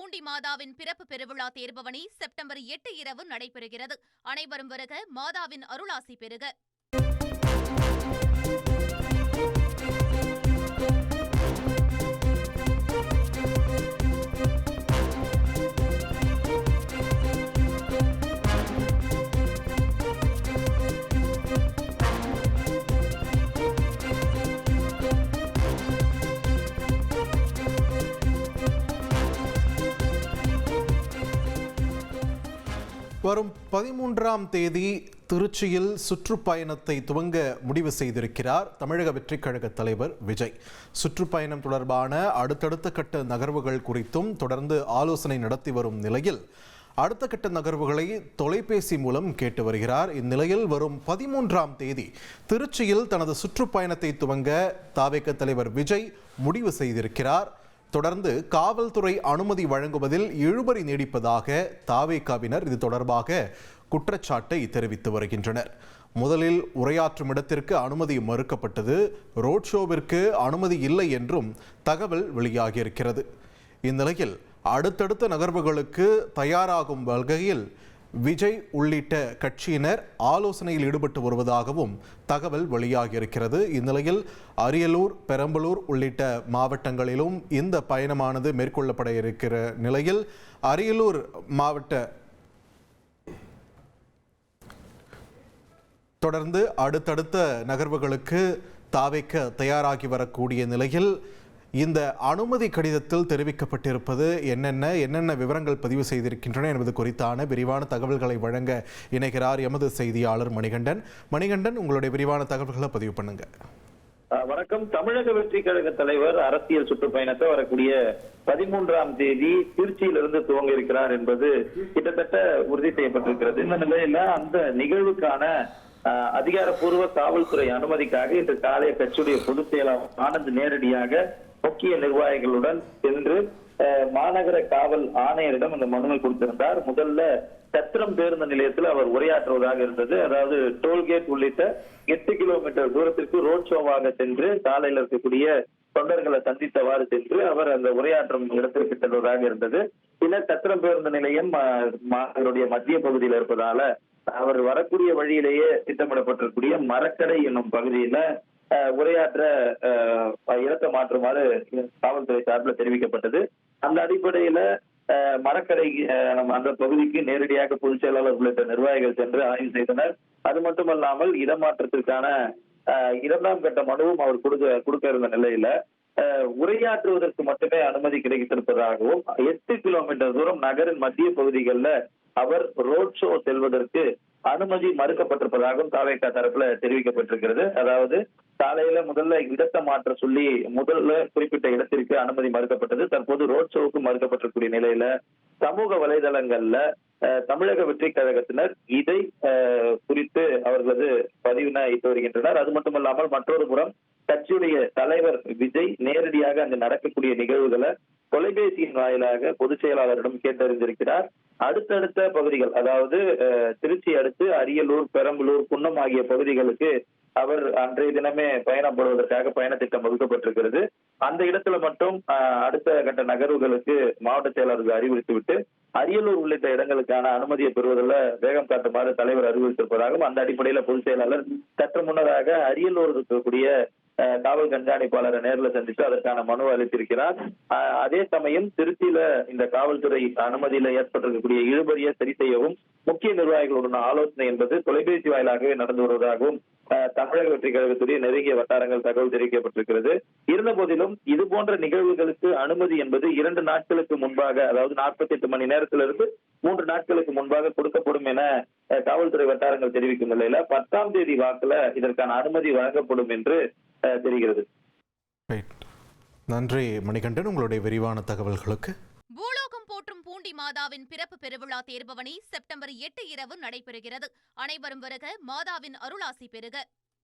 பூண்டி மாதாவின் பிறப்பு பெருவிழா தேர்பவனி செப்டம்பர் எட்டு இரவு நடைபெறுகிறது. அனைவரும் வருக மாதாவின் அருளாசி பெறுக வரும் பதிமூன்றாம் தேதி திருச்சியில் சுற்றுப்பயணத்தை துவங்க முடிவு செய்திருக்கிறார் தமிழக வெற்றிக் கழக தலைவர் விஜய். சுற்றுப்பயணம் தொடர்பான அடுத்தடுத்த கட்ட நகர்வுகள் குறித்தும் தொடர்ந்து ஆலோசனை நடத்தி வரும் நிலையில் அடுத்த கட்ட நகர்வுகளை தொலைபேசி மூலம் கேட்டு வருகிறார். இந்நிலையில் வரும் பதிமூன்றாம் தேதி திருச்சியில் தனது சுற்றுப்பயணத்தை துவங்க தாவேக தலைவர் விஜய் முடிவு செய்திருக்கிறார். தொடர்ந்து காவல்துறை அனுமதி வழங்குவதில் இழுபறி நீடிப்பதாக தாவேகாவினர் இது தொடர்பாக குற்றச்சாட்டை தெரிவித்து வருகின்றனர். முதலில் உரையாற்றும் இடத்திற்கு அனுமதி மறுக்கப்பட்டது. ரோட் ஷோவிற்கு அனுமதி இல்லை என்றும் தகவல் வெளியாகியிருக்கிறது. இந்நிலையில் அடுத்தடுத்த நகர்வுகளுக்கு தயாராகும் வகையில் விஜய் உள்ளிட்ட கட்சியினர் ஆலோசனையில் ஈடுபட்டு வருவதாகவும் தகவல் வெளியாகியிருக்கிறது. இந்நிலையில் அரியலூர் பெரம்பலூர் உள்ளிட்ட மாவட்டங்களிலும் இந்த பயணமானது மேற்கொள்ளப்பட இருக்கிற நிலையில் அரியலூர் மாவட்ட தொடர்ந்து அடுத்தடுத்த நகர்வுகளுக்கு தாவைக்க தயாராகி வரக்கூடிய நிலையில் இந்த அனுமதி கடிதத்தில் தெரிவிக்கப்பட்டிருப்பது என்னென்ன என்னென்ன விவரங்கள் பதிவு செய்திருக்கின்றன என்பது குறித்தான விரிவான தகவல்களை வழங்க இணைகிறார் எமது செய்தியாளர் மணிகண்டன். மணிகண்டன் உங்களுடைய விரிவான தகவல்களை பதிவு பண்ணுங்க. வணக்கம். தமிழக வெற்றி கழக தலைவர் அரசியல் சுற்றுப்பயணத்தை வரக்கூடிய பதிமூன்றாம் தேதி திருச்சியிலிருந்து துவங்க இருக்கிறார் என்பது கிட்டத்தட்ட உறுதி செய்யப்பட்டிருக்கிறது. இந்த நிலையில அந்த நிகழ்வுக்கான அதிகாரப்பூர்வ காவல்துறை அனுமதிக்காக இன்று காலை கட்சியுடைய பொதுச் செயலாளர் ஆனந்த் நேரடியாக முக்கிய நிர்வாகிகளுடன் சென்று மாநகர காவல் ஆணையரிடம் அந்த மனுவை கொடுத்திருந்தார். முதல்ல சத்திரம் பேருந்து நிலையத்தில் அவர் உரையாற்றுவதாக இருந்தது. அதாவது டோல்கேட் உள்ளிட்ட எட்டு கிலோமீட்டர் தூரத்திற்கு ரோட் ஷோவாக சென்று சாலையில் இருக்கக்கூடிய தொண்டர்களை சந்தித்தவாறு சென்று அவர் அந்த உரையாற்றும் இடத்திற்கு செல்வதாக இருந்தது. பின்னர் சத்திரம் பேருந்து நிலையம் அஹ், மாநகருடைய மத்திய பகுதியில் இருப்பதால அவர் வரக்கூடிய வழியிலேயே திட்டமிடப்பட்டிருக்கூடிய மரக்கடை என்னும் பகுதியில உரையாற்ற இடத்தை மாற்றுமாறு காவல்துறை சார்பில் தெரிவிக்கப்பட்டது. அந்த அடிப்படையில மரக்கரை மரக்கடை நம்ம அந்த பகுதிக்கு நேரடியாக பொதுச் செயலாளர் உள்ளிட்ட நிர்வாகிகள் சென்று ஆய்வு செய்தனர். அது மட்டுமல்லாமல் இடமாற்றத்திற்கான இரண்டாம் கட்ட மனுவும் அவர் கொடுக்க கொடுக்க இருந்த நிலையில உரையாற்றுவதற்கு மட்டுமே அனுமதி கிடைத்திருப்பதாகவும் எட்டு கிலோமீட்டர் தூரம் நகரின் மத்திய பகுதிகளில் அவர் ரோட் ஷோ செல்வதற்கு அனுமதி மறுக்கப்பட்டிருப்பதாகவும் தாவேக்கா தரப்புல தெரிவிக்கப்பட்டிருக்கிறது. அதாவது சாலையில முதல்ல இடத்தை மாற்ற சொல்லி முதல்ல குறிப்பிட்ட இடத்திற்கு அனுமதி மறுக்கப்பட்டது. தற்போது ரோட் ஷோவுக்கு மறுக்கப்பட்டிருக்கூடிய நிலையில சமூக வலைதளங்கள்ல அஹ், தமிழக வெற்றி கழகத்தினர் இதை குறித்து அவர்களது பதிவினை இட்டு வருகின்றனர். அது மட்டுமல்லாமல் மற்றொரு புறம் கட்சியுடைய தலைவர் விஜய் நேரடியாக அங்கு நடக்கக்கூடிய நிகழ்வுகளை தொலைபேசியின் வாயிலாக பொதுச் செயலாளரிடம் கேட்டறிந்திருக்கிறார். அடுத்தடுத்த பகுதிகள் அதாவது அஹ், திருச்சி அடுத்து அரியலூர் பெரம்பலூர் குன்னம் ஆகிய பகுதிகளுக்கு அவர் அன்றைய தினமே பயணப்படுவதற்காக பயணத்திட்டம் வகுக்கப்பட்டிருக்கிறது. அந்த இடத்துல மட்டும் அடுத்த கட்ட நகர்வுகளுக்கு மாவட்ட செயலாளர்கள் அறிவுறுத்திவிட்டு அரியலூர் உள்ளிட்ட இடங்களுக்கான அனுமதியை பெறுவதில் வேகம் காட்டுமாறு தலைவர் அறிவுறுத்திருப்பதாகவும் அந்த அடிப்படையில் பொதுச் செயலாளர் சற்று முன்னதாக அரியலூர் இருக்கக்கூடிய காவல் கண்காணிப்பாளரை நேரில் சந்தித்து அதற்கான மனு அளித்திருக்கிறார். அதே சமயம் திருச்சியில இந்த காவல்துறை அனுமதியில ஏற்பட்டிருக்கக்கூடிய இழுபறியை சரி செய்யவும் முக்கிய நிர்வாகிகளுடன் ஆலோசனை என்பது தொலைபேசி வாயிலாகவே நடந்து வருவதாகவும் தமிழக வெற்றி கழகத்துடைய நெருங்கிய வட்டாரங்கள் தகவல் தெரிவிக்கப்பட்டிருக்கிறது. இருந்த போதிலும் இது போன்ற நிகழ்வுகளுக்கு அனுமதி என்பது இரண்டு நாட்களுக்கு முன்பாக அதாவது நாற்பத்தி எட்டு மணி நேரத்திலிருந்து மூன்று நாட்களுக்கு முன்பாக கொடுக்கப்படும் என காவல்துறை வட்டாரங்கள் தெரிவிக்கும் நிலையில பத்தாம் தேதி வாக்குல இதற்கான அனுமதி வழங்கப்படும் என்று தெரிகிறது. நன்றி மணிகண்டன். உங்களுடைய விரிவான தகவல்களுக்கு மாதாவின் பிறப்பு பெருவிழா தேர்பவனி செப்டம்பர் எட்டு இரவு நடைபெறுகிறது. அனைவரும் வருக மாதாவின் அருளாசி பெறுக